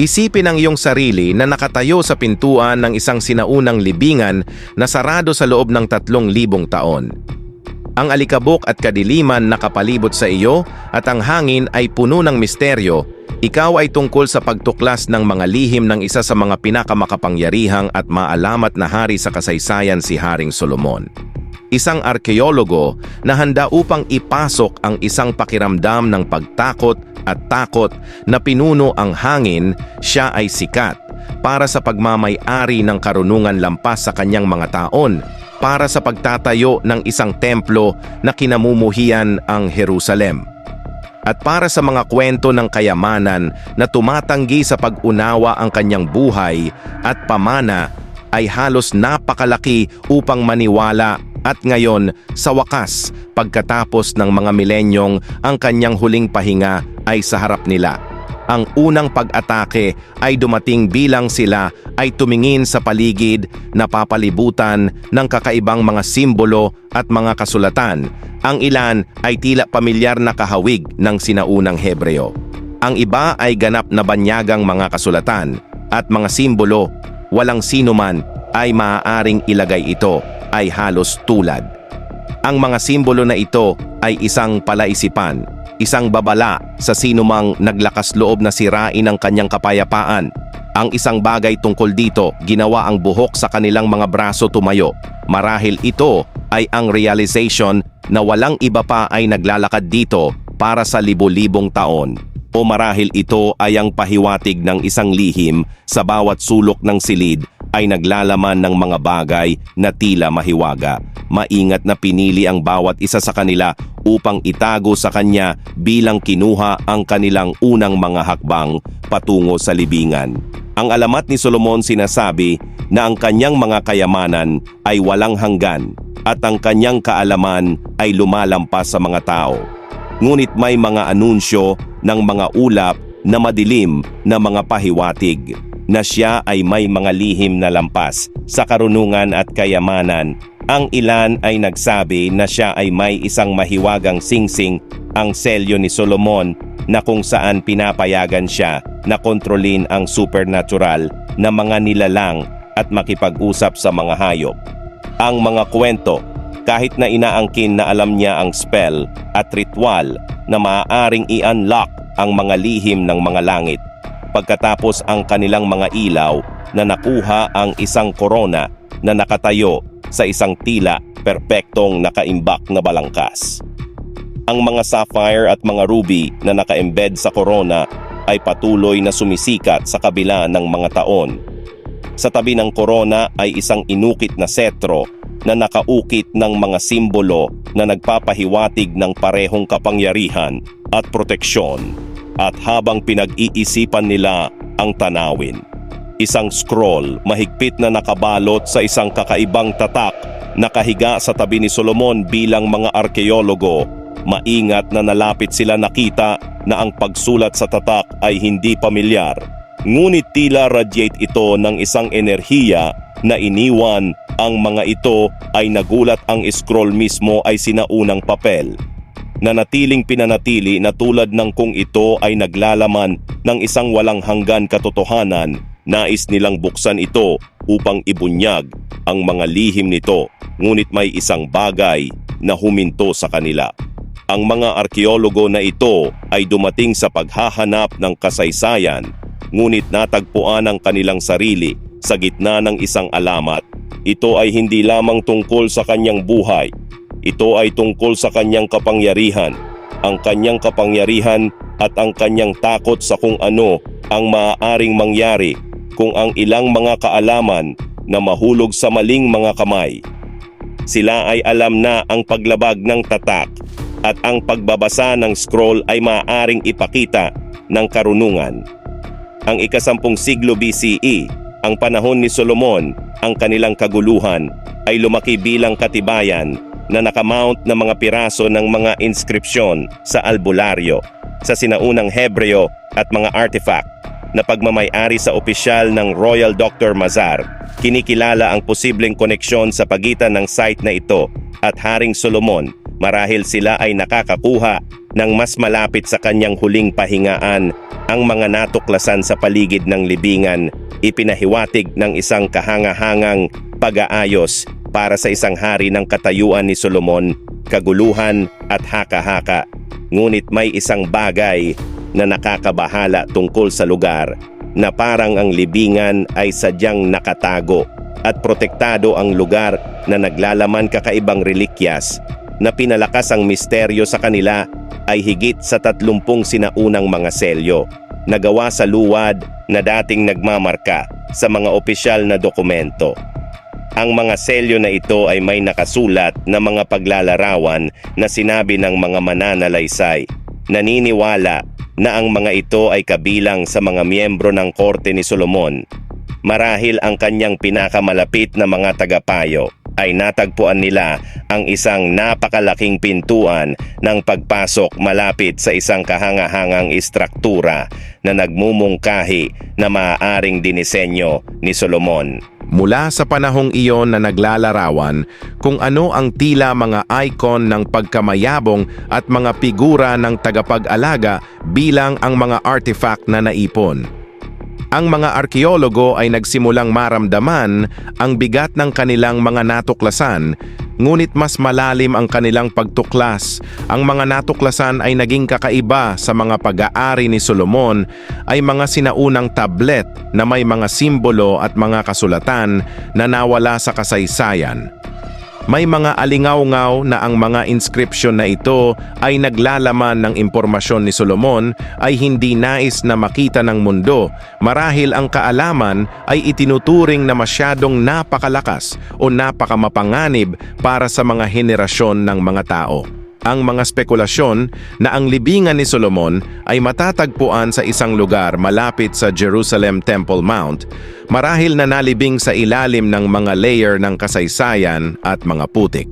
Isipin ang iyong sarili na nakatayo sa pintuan ng isang sinaunang libingan na sarado sa loob ng tatlong libong taon. Ang alikabok at kadiliman nakapalibot sa iyo at ang hangin ay puno ng misteryo, ikaw ay tungkol sa pagtuklas ng mga lihim ng isa sa mga pinakamakapangyarihang at maalamat na hari sa kasaysayan si Haring Solomon. Isang arkeologo na handa upang ipasok ang isang pakiramdam ng pagtakot at takot na pinuno ang hangin, siya ay sikat para sa pagmamay-ari ng karunungan lampas sa kanyang mga taon, para sa pagtatayo ng isang templo na kinamumuhian ang Jerusalem. At para sa mga kwento ng kayamanan na tumatanggi sa pag-unawa ang kanyang buhay at pamana ay halos napakalaki upang maniwala at ngayon, sa wakas, pagkatapos ng mga milenyong, ang kanyang huling pahinga ay sa harap nila. Ang unang pag-atake ay dumating bilang sila ay tumingin sa paligid na papalibutan ng kakaibang mga simbolo at mga kasulatan. Ang ilan ay tila pamilyar na kahawig ng sinaunang Hebreo. Ang iba ay ganap na banyagang mga kasulatan at mga simbolo. Walang sino man ay maaaring ilagay ito ay halos tulad. Ang mga simbolo na ito ay isang palaisipan, isang babala sa sinumang naglakas loob na sirain ang kanyang kapayapaan. Ang isang bagay tungkol dito, ginawa ang buhok sa kanilang mga braso tumayo. Marahil ito ay ang realization na walang iba pa ay naglalakad dito para sa libo-libong taon. O marahil ito ay ang pahiwatig ng isang lihim sa bawat sulok ng silid ay naglalaman ng mga bagay na tila mahiwaga. Maingat na pinili ang bawat isa sa kanila upang itago sa kanya bilang kinuha ang kanilang unang mga hakbang patungo sa libingan. Ang alamat ni Solomon sinasabi na ang kanyang mga kayamanan ay walang hanggan at ang kanyang kaalaman ay lumalampas sa mga tao. Ngunit may mga anunsyo ng mga ulap na madilim na mga pahiwatig na siya ay may mga lihim na lampas sa karunungan at kayamanan. Ang ilan ay nagsabi na siya ay may isang mahiwagang singsing ang selyo ni Solomon na kung saan pinapayagan siya na kontrolin ang supernatural na mga nilalang at makipag-usap sa mga hayop. Ang mga kwento, kahit na inaangkin na alam niya ang spell at ritual na maaaring i-unlock ang mga lihim ng mga langit pagkatapos ang kanilang mga ilaw na nakuha ang isang korona na nakatayo sa isang tila perpektong nakaimbak na balangkas. Ang mga sapphire at mga ruby na naka-embed sa korona ay patuloy na sumisikat sa kabila ng mga taon. Sa tabi ng korona ay isang inukit na setro na nakaukit ng mga simbolo na nagpapahiwatig ng parehong kapangyarihan at proteksyon at habang pinag-iisipan nila ang tanawin. Isang scroll mahigpit na nakabalot sa isang kakaibang tatak nakahiga sa tabi ni Solomon bilang mga arkeologo. Maingat na nalapit sila nakita na ang pagsulat sa tatak ay hindi pamilyar. Ngunit tila radiate ito ng isang enerhiya na iniwan. Ang mga ito ay nagulat. Ang scroll mismo ay sinaunang papel. Na natiling pinanatili na tulad ng kung ito ay naglalaman ng isang walang hanggan katotohanan, nais nilang buksan ito upang ibunyag ang mga lihim nito. Ngunit may isang bagay na huminto sa kanila. Ang mga arkeologo na ito ay dumating sa paghahanap ng kasaysayan ngunit natagpuan ang kanilang sarili sa gitna ng isang alamat. Ito ay hindi lamang tungkol sa kanyang buhay ito ay tungkol sa kanyang kapangyarihan, ang kanyang kapangyarihan at ang kanyang takot sa kung ano ang maaaring mangyari kung ang ilang mga kaalaman na mahulog sa maling mga kamay. Sila ay alam na ang paglabag ng tatak at ang pagbabasa ng scroll ay maaaring ipakita ng karunungan. Ang ikasampung siglo BCE, ang panahon ni Solomon, ang kanilang kaguluhan, ay lumaki bilang katibayan na nakamount na mga piraso ng mga inskripsyon sa albularyo, sa sinaunang Hebreo at mga artifact na pagmamayari sa opisyal ng Royal Dr. Mazar. Kinikilala ang posibleng koneksyon sa pagitan ng site na ito at Haring Solomon marahil sila ay nakakakuha nang mas malapit sa kanyang huling pahingaan ang mga natuklasan sa paligid ng libingan, ipinahiwatig ng isang kahangahangang pag-aayos para sa isang hari ng katayuan ni Solomon, kaguluhan at haka-haka. Ngunit may isang bagay na nakakabahala tungkol sa lugar na parang ang libingan ay sadyang nakatago at protektado ang lugar na naglalaman kakaibang relikyas na pinalakas ang misteryo sa kanila ay higit sa tatlumpung sinaunang mga selyo na gawa sa luwad na dating nagmamarka sa mga opisyal na dokumento. Ang mga selyo na ito ay may nakasulat na mga paglalarawan na sinabi ng mga mananalaysay. Naniniwala na ang mga ito ay kabilang sa mga miyembro ng korte ni Solomon. Marahil ang kanyang pinakamalapit na mga tagapayo ay natagpuan nila ang isang napakalaking pintuan ng pagpasok malapit sa isang kahangahangang istruktura na nagmumungkahi na maaaring dinisenyo ni Solomon. Mula sa panahong iyon na naglalarawan kung ano ang tila mga icon ng pagkamayabong at mga figura ng tagapag-alaga bilang ang mga artifact na naipon. Ang mga arkeologo ay nagsimulang maramdaman ang bigat ng kanilang mga natuklasan, ngunit mas malalim ang kanilang pagtuklas. Ang mga natuklasan ay naging kakaiba sa mga pag-aari ni Solomon ay mga sinaunang tablet na may mga simbolo at mga kasulatan na nawala sa kasaysayan. May mga alingaw-ngaw na ang mga inscription na ito ay naglalaman ng impormasyon ni Solomon ay hindi nais na makita ng mundo. Marahil ang kaalaman ay itinuturing na masyadong napakalakas o napakamapanganib para sa mga henerasyon ng mga tao ang mga spekulasyon na ang libingan ni Solomon ay matatagpuan sa isang lugar malapit sa Jerusalem Temple Mount, marahil na nalibing sa ilalim ng mga layer ng kasaysayan at mga putik.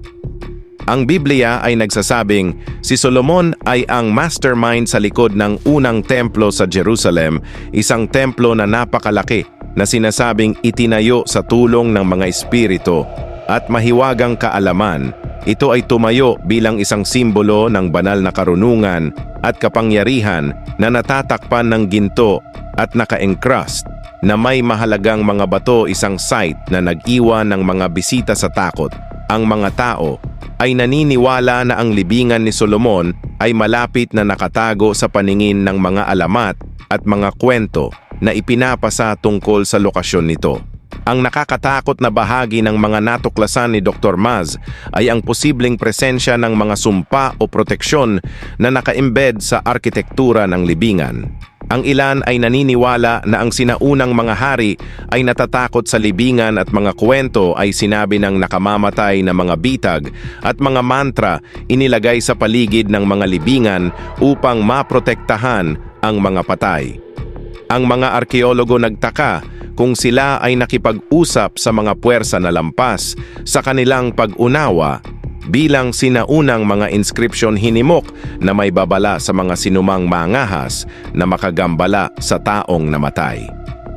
Ang Biblia ay nagsasabing si Solomon ay ang mastermind sa likod ng unang templo sa Jerusalem, isang templo na napakalaki na sinasabing itinayo sa tulong ng mga espiritu at mahiwagang kaalaman ito ay tumayo bilang isang simbolo ng banal na karunungan at kapangyarihan na natatakpan ng ginto at naka-encrust na may mahalagang mga bato isang site na nag-iwan ng mga bisita sa takot. Ang mga tao ay naniniwala na ang libingan ni Solomon ay malapit na nakatago sa paningin ng mga alamat at mga kwento na ipinapasa tungkol sa lokasyon nito. Ang nakakatakot na bahagi ng mga natuklasan ni Dr. Maz ay ang posibleng presensya ng mga sumpa o proteksyon na naka-embed sa arkitektura ng libingan. Ang ilan ay naniniwala na ang sinaunang mga hari ay natatakot sa libingan at mga kwento ay sinabi ng nakamamatay na mga bitag at mga mantra inilagay sa paligid ng mga libingan upang maprotektahan ang mga patay. Ang mga arkeologo nagtaka kung sila ay nakipag-usap sa mga puwersa na lampas sa kanilang pag-unawa bilang sinaunang mga inscription hinimok na may babala sa mga sinumang mangahas na makagambala sa taong namatay.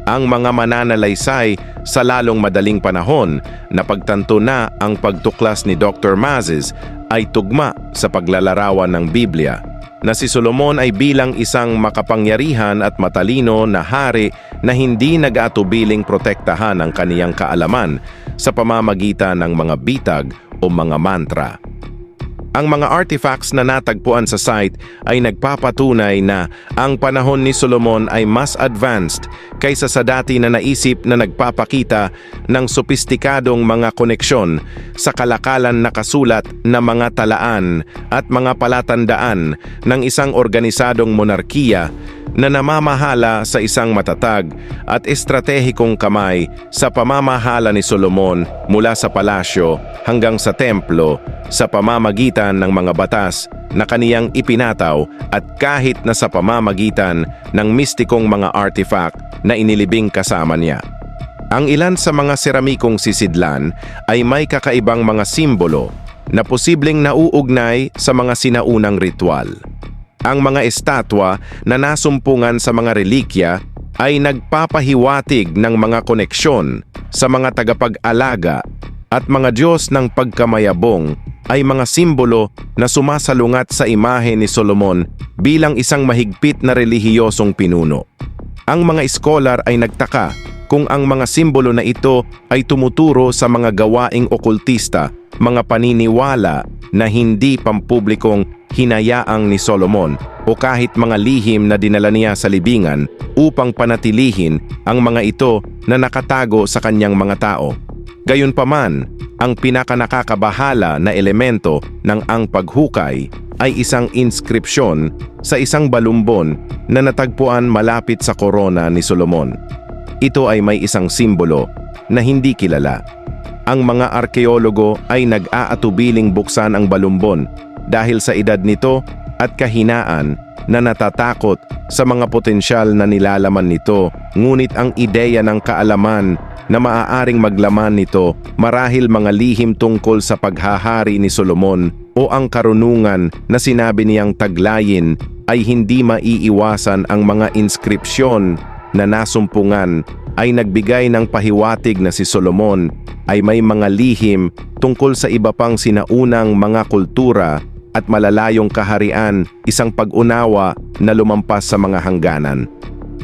Ang mga mananalaysay sa lalong madaling panahon na pagtanto na ang pagtuklas ni Dr. Mazes ay tugma sa paglalarawan ng Biblia na si Solomon ay bilang isang makapangyarihan at matalino na hari na hindi nag-atubiling protektahan ang kaniyang kaalaman sa pamamagitan ng mga bitag o mga mantra. Ang mga artifacts na natagpuan sa site ay nagpapatunay na ang panahon ni Solomon ay mas advanced kaysa sa dati na naisip na nagpapakita ng sopistikadong mga koneksyon sa kalakalan na kasulat na mga talaan at mga palatandaan ng isang organisadong monarkiya na namamahala sa isang matatag at estratehikong kamay sa pamamahala ni Solomon mula sa palasyo hanggang sa templo sa pamamagitan ng mga batas na kaniyang ipinataw at kahit na sa pamamagitan ng mistikong mga artifact na inilibing kasama niya. Ang ilan sa mga seramikong sisidlan ay may kakaibang mga simbolo na posibleng nauugnay sa mga sinaunang ritual. Ang mga estatwa na nasumpungan sa mga relikya ay nagpapahiwatig ng mga koneksyon sa mga tagapag-alaga at mga Diyos ng pagkamayabong ay mga simbolo na sumasalungat sa imahe ni Solomon bilang isang mahigpit na relihiyosong pinuno. Ang mga iskolar ay nagtaka kung ang mga simbolo na ito ay tumuturo sa mga gawaing okultista, mga paniniwala na hindi pampublikong hinayaang ni Solomon o kahit mga lihim na dinala niya sa libingan upang panatilihin ang mga ito na nakatago sa kanyang mga tao. Gayunpaman, ang pinakanakakabahala na elemento ng ang paghukay ay isang inskripsyon sa isang balumbon na natagpuan malapit sa korona ni Solomon. Ito ay may isang simbolo na hindi kilala. Ang mga arkeologo ay nag-aatubiling buksan ang balumbon dahil sa edad nito at kahinaan na natatakot sa mga potensyal na nilalaman nito. Ngunit ang ideya ng kaalaman na maaaring maglaman nito marahil mga lihim tungkol sa paghahari ni Solomon o ang karunungan na sinabi niyang taglayin ay hindi maiiwasan ang mga inskripsyon na nasumpungan ay nagbigay ng pahiwatig na si Solomon ay may mga lihim tungkol sa iba pang sinaunang mga kultura at malalayong kaharian, isang pag-unawa na lumampas sa mga hangganan.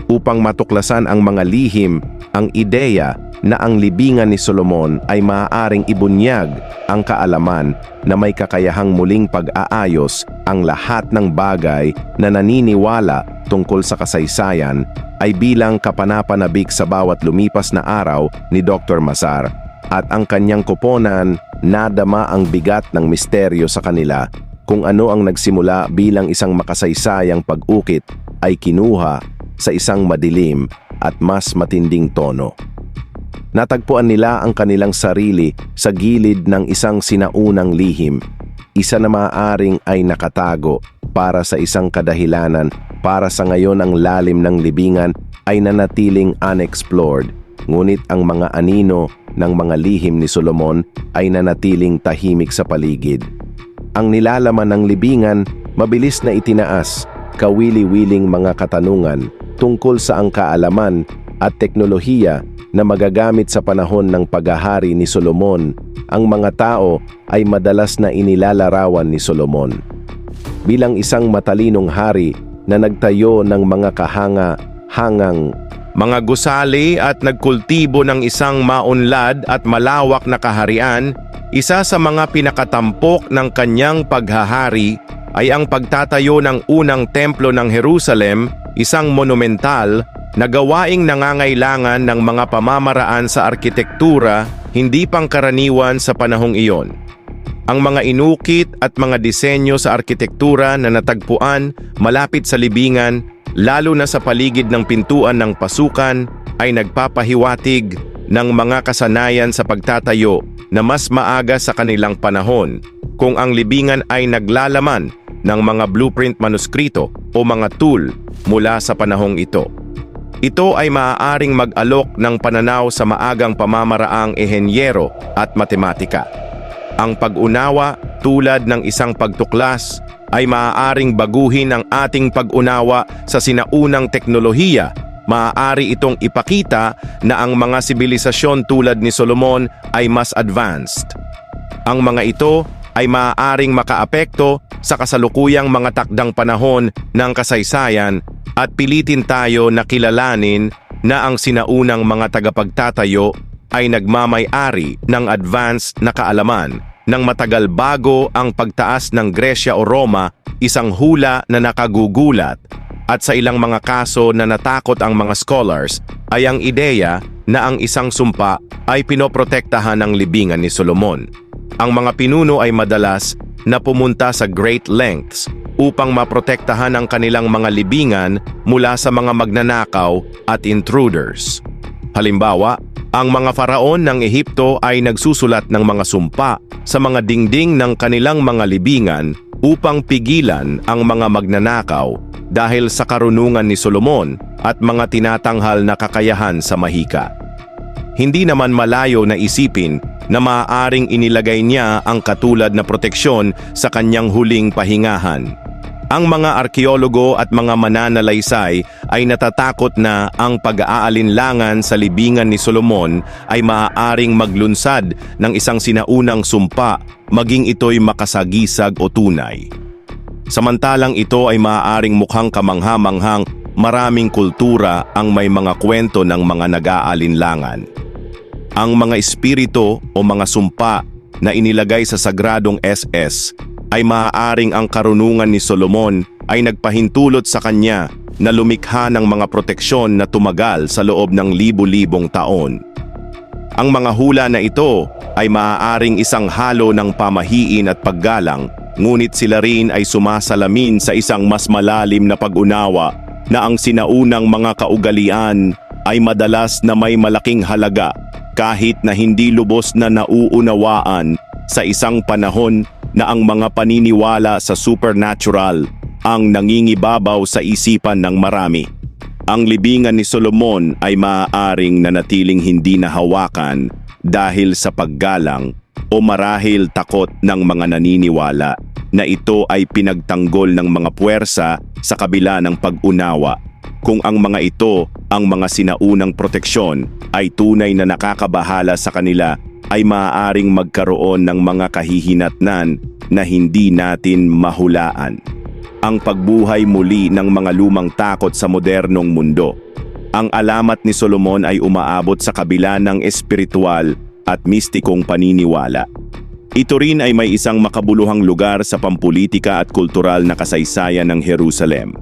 Upang matuklasan ang mga lihim, ang ideya na ang libingan ni Solomon ay maaaring ibunyag ang kaalaman na may kakayahang muling pag-aayos ang lahat ng bagay na naniniwala tungkol sa kasaysayan ay bilang kapanapanabik sa bawat lumipas na araw ni Dr. Masar at ang kanyang kuponan nadama ang bigat ng misteryo sa kanila kung ano ang nagsimula bilang isang makasaysayang pag-ukit ay kinuha sa isang madilim at mas matinding tono. Natagpuan nila ang kanilang sarili sa gilid ng isang sinaunang lihim, isa na maaaring ay nakatago para sa isang kadahilanan para sa ngayon ang lalim ng libingan ay nanatiling unexplored, ngunit ang mga anino ng mga lihim ni Solomon ay nanatiling tahimik sa paligid. Ang nilalaman ng libingan mabilis na itinaas, kawili-wiling mga katanungan tungkol sa ang kaalaman at teknolohiya na magagamit sa panahon ng paghahari ni Solomon, ang mga tao ay madalas na inilalarawan ni Solomon. Bilang isang matalinong hari na nagtayo ng mga kahanga-hangang mga gusali at nagkultibo ng isang maunlad at malawak na kaharian, isa sa mga pinakatampok ng kanyang paghahari ay ang pagtatayo ng unang templo ng Jerusalem, isang monumental na gawaing nangangailangan ng mga pamamaraan sa arkitektura hindi pangkaraniwan sa panahong iyon. Ang mga inukit at mga disenyo sa arkitektura na natagpuan malapit sa libingan, lalo na sa paligid ng pintuan ng pasukan, ay nagpapahiwatig ng mga kasanayan sa pagtatayo na mas maaga sa kanilang panahon kung ang libingan ay naglalaman ng mga blueprint manuskrito o mga tool mula sa panahong ito. Ito ay maaaring mag-alok ng pananaw sa maagang pamamaraang ehenyero at matematika. Ang pag-unawa tulad ng isang pagtuklas ay maaaring baguhin ang ating pag-unawa sa sinaunang teknolohiya. Maaari itong ipakita na ang mga sibilisasyon tulad ni Solomon ay mas advanced. Ang mga ito ay maaaring makaapekto sa kasalukuyang mga takdang panahon ng kasaysayan at pilitin tayo na kilalanin na ang sinaunang mga tagapagtatayo ay nagmamay-ari ng advanced na kaalaman nang matagal bago ang pagtaas ng Gresya o Roma, isang hula na nakagugulat at sa ilang mga kaso na natakot ang mga scholars ay ang ideya na ang isang sumpa ay pinoprotektahan ng libingan ni Solomon. Ang mga pinuno ay madalas na pumunta sa great lengths upang maprotektahan ang kanilang mga libingan mula sa mga magnanakaw at intruders. Halimbawa, ang mga faraon ng Ehipto ay nagsusulat ng mga sumpa sa mga dingding ng kanilang mga libingan upang pigilan ang mga magnanakaw dahil sa karunungan ni Solomon at mga tinatanghal na kakayahan sa mahika. Hindi naman malayo na isipin na maaaring inilagay niya ang katulad na proteksyon sa kanyang huling pahingahan. Ang mga arkeologo at mga mananalaysay ay natatakot na ang pag-aalinlangan sa libingan ni Solomon ay maaaring maglunsad ng isang sinaunang sumpa maging ito'y makasagisag o tunay. Samantalang ito ay maaaring mukhang kamangha-manghang maraming kultura ang may mga kwento ng mga nag-aalinlangan. Ang mga espiritu o mga sumpa na inilagay sa sagradong SS ay maaaring ang karunungan ni Solomon ay nagpahintulot sa kanya na lumikha ng mga proteksyon na tumagal sa loob ng libu-libong taon. Ang mga hula na ito ay maaaring isang halo ng pamahiin at paggalang, ngunit sila rin ay sumasalamin sa isang mas malalim na pag-unawa na ang sinaunang mga kaugalian ay madalas na may malaking halaga kahit na hindi lubos na nauunawaan sa isang panahon na ang mga paniniwala sa supernatural ang nangingibabaw sa isipan ng marami. Ang libingan ni Solomon ay maaaring nanatiling hindi nahawakan dahil sa paggalang o marahil takot ng mga naniniwala na ito ay pinagtanggol ng mga puwersa sa kabila ng pag-unawa. Kung ang mga ito, ang mga sinaunang proteksyon, ay tunay na nakakabahala sa kanila ay maaaring magkaroon ng mga kahihinatnan na hindi natin mahulaan. Ang pagbuhay muli ng mga lumang takot sa modernong mundo. Ang alamat ni Solomon ay umaabot sa kabila ng espiritual at mistikong paniniwala. Ito rin ay may isang makabuluhang lugar sa pampulitika at kultural na kasaysayan ng Jerusalem.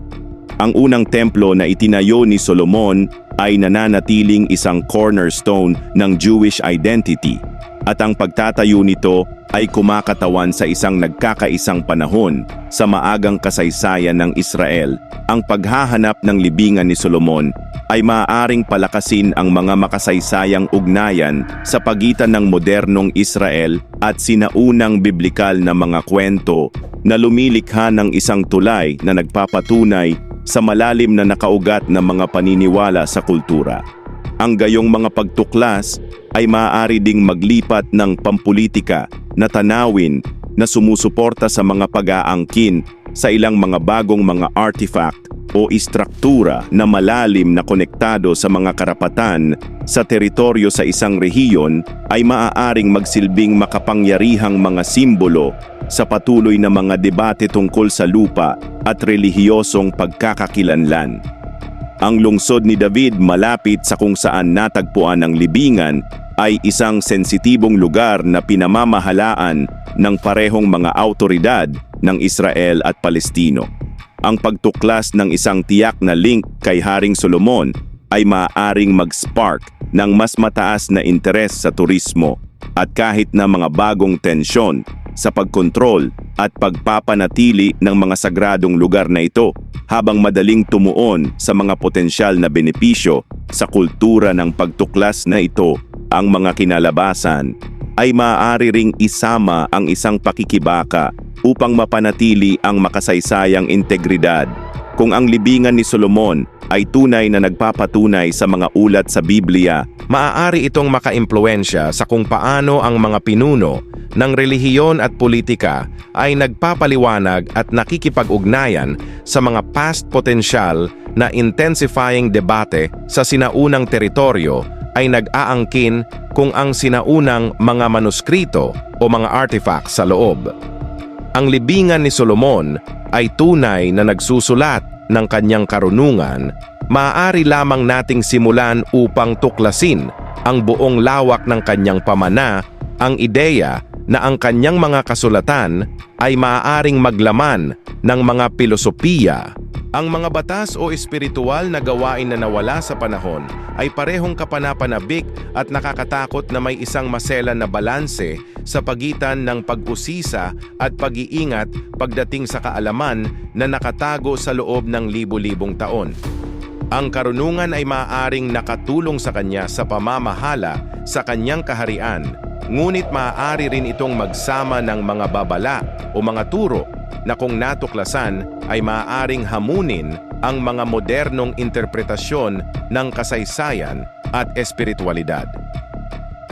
Ang unang templo na itinayo ni Solomon ay nananatiling isang cornerstone ng Jewish identity at ang pagtatayo nito ay kumakatawan sa isang nagkakaisang panahon sa maagang kasaysayan ng Israel. Ang paghahanap ng libingan ni Solomon ay maaaring palakasin ang mga makasaysayang ugnayan sa pagitan ng modernong Israel at sinaunang biblikal na mga kwento na lumilikha ng isang tulay na nagpapatunay sa malalim na nakaugat na mga paniniwala sa kultura. Ang gayong mga pagtuklas ay maaari ding maglipat ng pampulitika na tanawin na sumusuporta sa mga pag-aangkin sa ilang mga bagong mga artifact o istruktura na malalim na konektado sa mga karapatan sa teritoryo sa isang rehiyon ay maaaring magsilbing makapangyarihang mga simbolo sa patuloy na mga debate tungkol sa lupa at relihiyosong pagkakakilanlan. Ang lungsod ni David malapit sa kung saan natagpuan ang libingan ay isang sensitibong lugar na pinamamahalaan ng parehong mga autoridad ng Israel at Palestino. Ang pagtuklas ng isang tiyak na link kay Haring Solomon ay maaaring mag-spark ng mas mataas na interes sa turismo at kahit na mga bagong tensyon sa pagkontrol at pagpapanatili ng mga sagradong lugar na ito habang madaling tumuon sa mga potensyal na benepisyo sa kultura ng pagtuklas na ito ang mga kinalabasan ay maaari ring isama ang isang pakikibaka upang mapanatili ang makasaysayang integridad. Kung ang libingan ni Solomon ay tunay na nagpapatunay sa mga ulat sa Biblia, maaari itong makaimpluensya sa kung paano ang mga pinuno ng relihiyon at politika ay nagpapaliwanag at nakikipag-ugnayan sa mga past potential na intensifying debate sa sinaunang teritoryo ay nag-aangkin kung ang sinaunang mga manuskrito o mga artifacts sa loob. Ang libingan ni Solomon ay tunay na nagsusulat ng kanyang karunungan, maaari lamang nating simulan upang tuklasin ang buong lawak ng kanyang pamana, ang ideya na ang kanyang mga kasulatan ay maaaring maglaman ng mga pilosopiya. Ang mga batas o espiritual na gawain na nawala sa panahon ay parehong kapanapanabik at nakakatakot na may isang maselan na balanse sa pagitan ng pag-usisa at pag-iingat pagdating sa kaalaman na nakatago sa loob ng libu-libong taon. Ang karunungan ay maaaring nakatulong sa kanya sa pamamahala sa kanyang kaharian, ngunit maaari rin itong magsama ng mga babala o mga turo na kung natuklasan ay maaaring hamunin ang mga modernong interpretasyon ng kasaysayan at espiritualidad.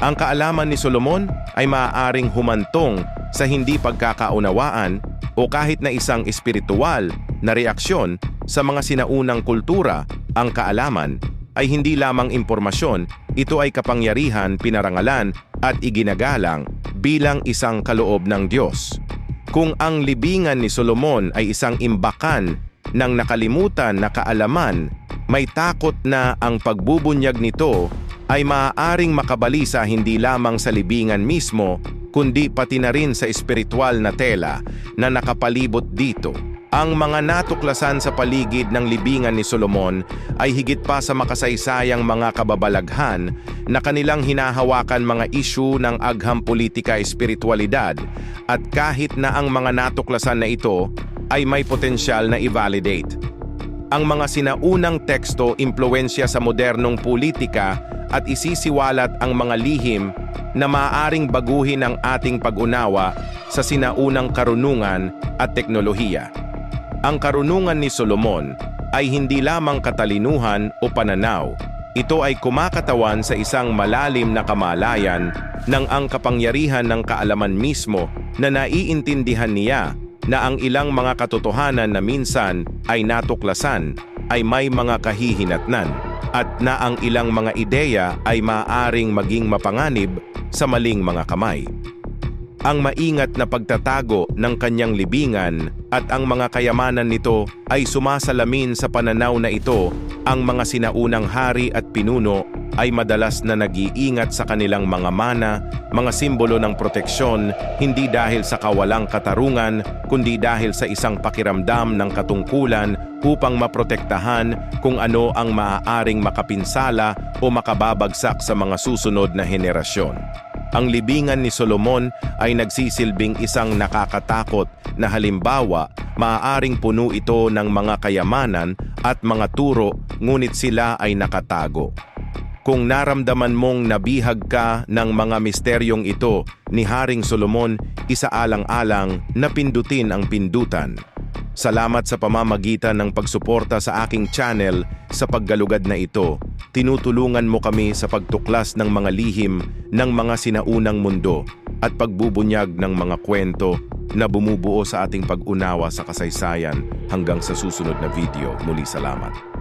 Ang kaalaman ni Solomon ay maaaring humantong sa hindi pagkakaunawaan o kahit na isang espiritual na reaksyon sa mga sinaunang kultura, ang kaalaman, ay hindi lamang impormasyon, ito ay kapangyarihan, pinarangalan at iginagalang bilang isang kaloob ng Diyos. Kung ang libingan ni Solomon ay isang imbakan ng nakalimutan na kaalaman, may takot na ang pagbubunyag nito ay maaaring makabalisa hindi lamang sa libingan mismo, kundi pati na rin sa espiritual na tela na nakapalibot dito. Ang mga natuklasan sa paligid ng libingan ni Solomon ay higit pa sa makasaysayang mga kababalaghan na kanilang hinahawakan mga isyu ng agham politika espiritualidad at kahit na ang mga natuklasan na ito ay may potensyal na i-validate. Ang mga sinaunang teksto impluensya sa modernong politika at isisiwalat ang mga lihim na maaaring baguhin ang ating pag-unawa sa sinaunang karunungan at teknolohiya. Ang karunungan ni Solomon ay hindi lamang katalinuhan o pananaw. Ito ay kumakatawan sa isang malalim na kamalayan ng ang kapangyarihan ng kaalaman mismo na naiintindihan niya na ang ilang mga katotohanan na minsan ay natuklasan ay may mga kahihinatnan at na ang ilang mga ideya ay maaaring maging mapanganib sa maling mga kamay ang maingat na pagtatago ng kanyang libingan at ang mga kayamanan nito ay sumasalamin sa pananaw na ito, ang mga sinaunang hari at pinuno ay madalas na nag-iingat sa kanilang mga mana, mga simbolo ng proteksyon, hindi dahil sa kawalang katarungan, kundi dahil sa isang pakiramdam ng katungkulan upang maprotektahan kung ano ang maaaring makapinsala o makababagsak sa mga susunod na henerasyon. Ang libingan ni Solomon ay nagsisilbing isang nakakatakot na halimbawa maaaring puno ito ng mga kayamanan at mga turo ngunit sila ay nakatago. Kung naramdaman mong nabihag ka ng mga misteryong ito ni Haring Solomon, isaalang-alang na pindutin ang pindutan. Salamat sa pamamagitan ng pagsuporta sa aking channel sa paggalugad na ito. Tinutulungan mo kami sa pagtuklas ng mga lihim ng mga sinaunang mundo at pagbubunyag ng mga kwento na bumubuo sa ating pag-unawa sa kasaysayan hanggang sa susunod na video. Muli salamat.